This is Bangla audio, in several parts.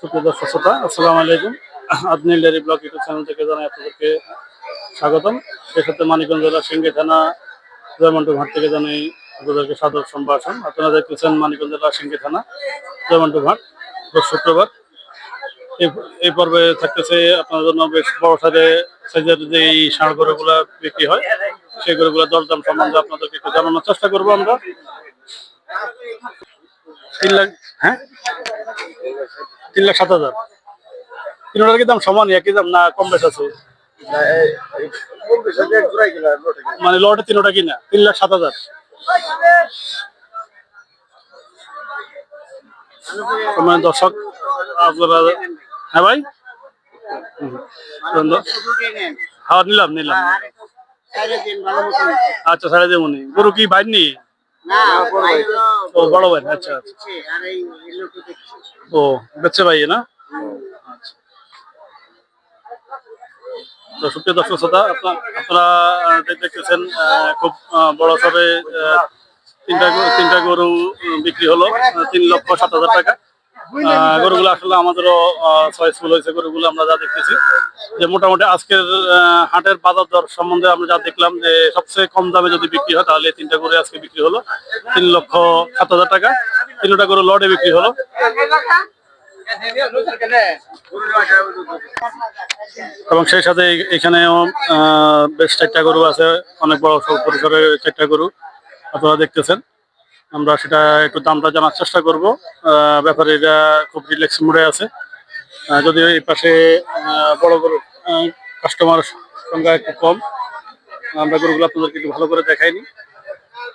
সুপ্রিয় দর্শক শ্রোতা, আসসালামু আলাইকুম। Adnil dairy blog YouTube channel থেকে জানাই আপনাদেরকে স্বাগতম। সাথে মানিকগঞ্জ জেলা সিঙ্গি থানা, জয়মন্টু ঘাট থেকে জানাই আপনাদেরকে সাদর সম্ভাষণ। আপনারা দেখতেছেন মানিকগঞ্জ জেলা সিঙ্গি থানা, জয়মন্টু ঘাট শুক্রবার। এই- পর্বে থাকতেছে আপনার জন্য বেশ বড় সাইজে সাইজের যে এই ষাঁড় গরুগুলা বিক্রি হয়, সেই গরুগুলা দরদাম সম্বন্ধে আপনাদেরকে একটু জানানোর চেষ্টা করব আমরা। তিন লাখ হ্যাঁ? তিন লাখ সাত হাজার। তিনটার কি দাম সমান একই দাম না কম বেশ আছে? মানে লটে তিনটা কিনা তিন লাখ সাত হাজার। মানে দর্শক আপনারা হ্যাঁ ভাই। হ্যাঁ নিলাম নিলাম। আচ্ছা সাড়ে দেবনি গরু কি বাইনি ও বড় ভাই আচ্ছা আচ্ছা। ও ভাই না? আচ্ছা। তো সুপ্রিয় দর্শক শ্রোতা আপনারা দেখতেছেন খুব বড় সবে তিনটা গরু- তিনটা গরু বিক্রি হলো তিন লক্ষ সাত হাজার টাকা। গরুগুলো আসলে আমাদেরও চয়েসফুল হয়েছে গরুগুলো আমরা যা দেখতেছি। যে মোটামুটি আজকের হাটের বাজার দর সম্বন্ধে আমরা যা দেখলাম যে সবচেয়ে কম দামে যদি বিক্রি হয় তাহলে তিনটা গরু আজকে বিক্রি হলো। তিন লক্ষ সাত হাজার টাকা। তিনটা গরু লটে বিক্রি হলো। এবং সেই সাথে এখানেও বেশ চারটা গরু আছে। অনেক বড় পরিসরে চারটা গরু আপনারা দেখতেছেন। আমরা সেটা একটু দামটা জানার চেষ্টা করব। ব্যাপারীরা খুব রিল্যাক্স মুডে আছে। যদিও এই পাশে বড় গরু কাস্টমার সংখ্যা একটু কম। আমরা গরুগুলো আপনাদেরকে একটু ভালো করে দেখাইনি।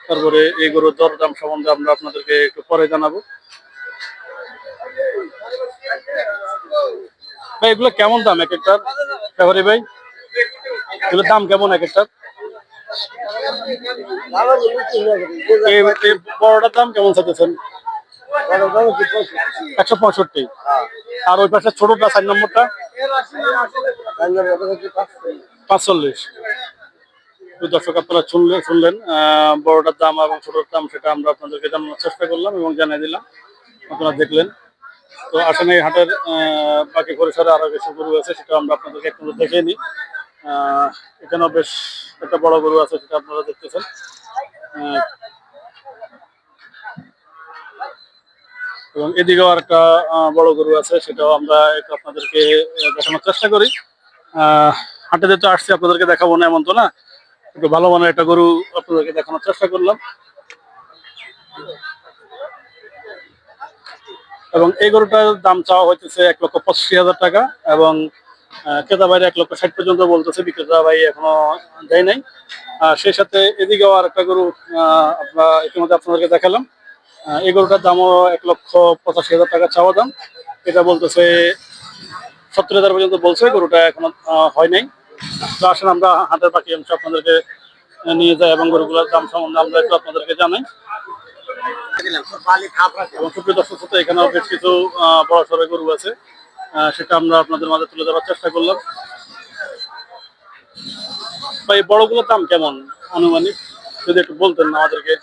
তারপরে এই গরুর দর দাম সম্বন্ধে আমরা আপনাদেরকে একটু পরে জানাব। ভাই, এগুলো কেমন দাম এক একটার? ব্যাপারী ভাই, এগুলোর দাম কেমন এক একটার? বড়টার দাম কেমন চাইতেছেন? একশো পঁয়ষট্টি। আর ওই পাশে ছোটটা চার নম্বরটা? পাঁচচল্লিশ। দর্শক, আপনারা শুনলেন শুনলেন বড়টার দাম এবং ছোটর দাম, সেটা আমরা আপনাদেরকে জানানোর চেষ্টা করলাম এবং জানিয়ে দিলাম। আপনারা দেখলেন। তো আসলে এই হাটের বাকি পরিসরে আরও কিছু গরু আছে, সেটা আমরা আপনাদেরকে একটু দেখে নিই। এখানেও বেশ একটা বড় গরু আছে সেটা আপনারা দেখতেছেন। এবং এদিকেও আর একটা বড় গরু আছে সেটাও আমরা আপনাদেরকে দেখানোর চেষ্টা করি। আহ, হাটে যেহেতু আসছি আপনাদেরকে দেখাবো না এমন তো না। একটু ভালো মানের একটা গরু আপনাদেরকে দেখানোর চেষ্টা করলাম। এবং এই গরুটার দাম চাওয়া হইতেছে এক লক্ষ পঁচাশি হাজার টাকা এবং ক্রেতা ভাই এক লক্ষ ষাট পর্যন্ত বলতেছে বিক্রেতা ভাই এখনও দেয় নাই। আর সেই সাথে এদিকেও আর একটা গরু আমরা ইতিমধ্যে আপনাদেরকে দেখালাম। এই গরুটার দামও এক লক্ষ পঁচাশি হাজার টাকা চাওয়া দাম। এটা বলতেছে সত্তর হাজার পর্যন্ত বলছে গরুটা এখনও হয় নাই। তো আসেন আমরা হাটের বাকি অংশ আপনাদেরকে নিয়ে যাই এবং গরুগুলোর দাম সম্বন্ধে আমরা একটু আপনাদেরকে জানাই। এবং সুপ্রিয় দর্শক এখানেও বেশ কিছু বড় সড়ো গরু আছে। সেটা আমরা আপনাদের মাঝে তুলে ধরার চেষ্টা করলাম। ভাই বড়গুলোর দাম কেমন আনুমানিক? যদি একটু বলতেন আমাদেরকে।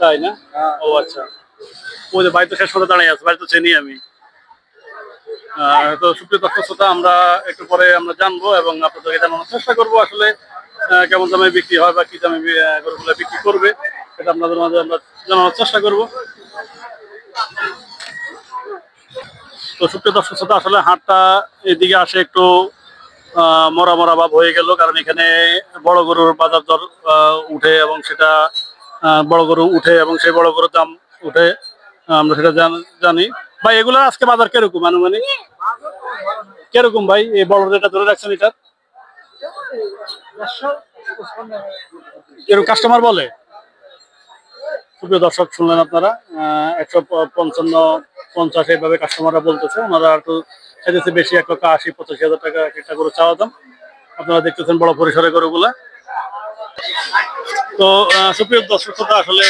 তাই না? ও আচ্ছা। ওই যে বাড়ি তো শেষ পর্যন্ত দাঁড়িয়ে আছে বাড়ি তো চিনি আমি। তো সুপ্রিয় দর্শক শ্রোতা আমরা একটু পরে আমরা জানব এবং আপনাদেরকে জানানোর চেষ্টা করব আসলে কেমন দামে বিক্রি হয় বা কি দামে গরুগুলো বিক্রি করবে সেটা আপনাদের মাঝে আমরা জানানোর চেষ্টা করব। তো সুপ্রিয় দর্শক শ্রোতা, আসলে হাটটা এদিকে আসে একটু মরা মরা ভাব হয়ে গেল, কারণ এখানে বড় গরুর বাজার দর উঠে এবং সেটা বড় গরু উঠে এবং সেই বড় গরুর দাম উঠে আমরা সেটা জান- ভাই, এগুলো আজকে বাজার কীরকম আনুমানিক? কীরকম ভাই, এই বড় যেটা ধরে রাখছেন এটা? এরকম কাস্টমার বলে? দর্শক শুনলেন আপনারা একশো পঞ্চান্ন পঞ্চাশ এইভাবে কাস্টমাররা বলতেছে, ওনারা একটু চাইতেছে বেশি, এক লক্ষ আশি, পঁচাশি হাজার টাকা এক একটা করে চাওয়া দাম। আপনারা দেখতেছেন বড় পরিসরে গরুগুলা। তো সুপ্রিয় দর্শক আসলে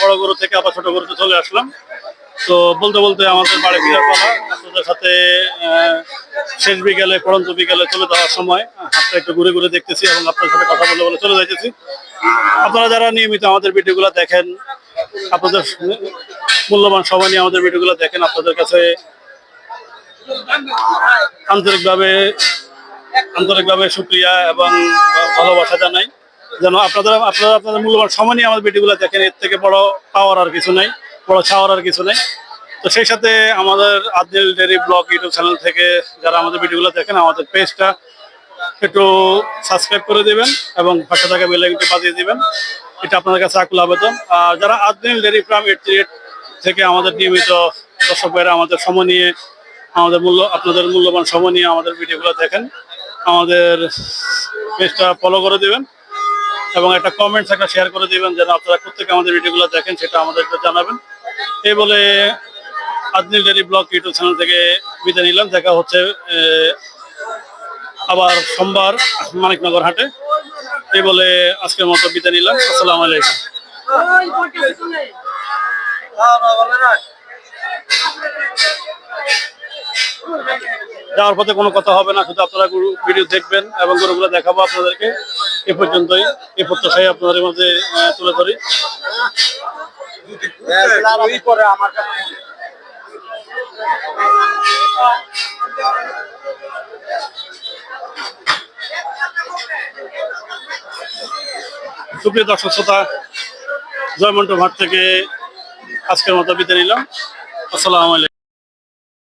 বড় গরু থেকে আবার ছোট গরুতে চলে আসলাম। তো বলতে বলতে আমাদের বাড়ি ফিরার কথা। আপনাদের সাথে শেষ বিকেলে পড়ন্ত বিকেলে চলে যাওয়ার সময়, হাতটা একটু ঘুরে ঘুরে দেখতেছি এবং আপনার সাথে কথা বলে বলে চলে যাইতেছি। আপনারা যারা নিয়মিত আমাদের ভিডিওগুলো দেখেন, আপনাদের মূল্যবান সময় নিয়ে আমাদের ভিডিওগুলো দেখেন, আপনাদের কাছে আন্তরিকভাবে আন্তরিকভাবে শুক্রিয়া এবং ভালোবাসা জানাই। যেন আপনাদের, আপনারা আপনাদের মূল্যবান সময় নিয়ে আমাদের ভিডিওগুলো দেখেন, এর থেকে বড় পাওয়ার আর কিছু নেই। বড় ছাওয়ার আর কিছু নেই। তো সেই সাথে আমাদের Adil dairy blog YouTube channel থেকে যারা আমাদের ভিডিওগুলো দেখেন, আমাদের পেজটা একটু সাবস্ক্রাইব করে দিবেন এবং পাশে থাকা বেলাইনটি বাজিয়ে দিবেন। এটা আপনাদের কাছে আকুল আবেদন। আর যারা আদিল ডেরি ফার্ম এইট থেকে আমাদের নিয়মিত দর্শক ভাইরা আমাদের সময় নিয়ে, আমাদের মূল্য, আপনাদের মূল্যবান সময় নিয়ে আমাদের ভিডিওগুলো দেখেন, আমাদের পেজটা ফলো করে দিবেন। এবং একটা কমেন্টস একটা শেয়ার করে দিবেন, যেন আপনারা প্রত্যেকে আমাদের ভিডিওগুলো দেখেন, সেটা আমাদেরকে জানাবেন। এই বলে Adnil dairy blog YouTube channel থেকে বিদায় নিলাম। দেখা হচ্ছে আবার সোমবার মানিকনগর হাটে। এই বলে আজকের মতো বিদায় নিলাম। আসসালামু আলাইকুম। যাওয়ার পথে কোনো কথা হবে না, শুধু আপনারা গরু ভিডিও দেখবেন এবং গরুগুলো দেখাবো আপনাদেরকে। এ পর্যন্তই এই প্রত্যাশাই আপনাদের মধ্যে তুলে ধরি। সুপ্রিয় দর্শক শ্রোতা, জয়মন্টু ঘাট থেকে আজকের মতো বিদায় নিলাম। আসসালামু আলাইকুম।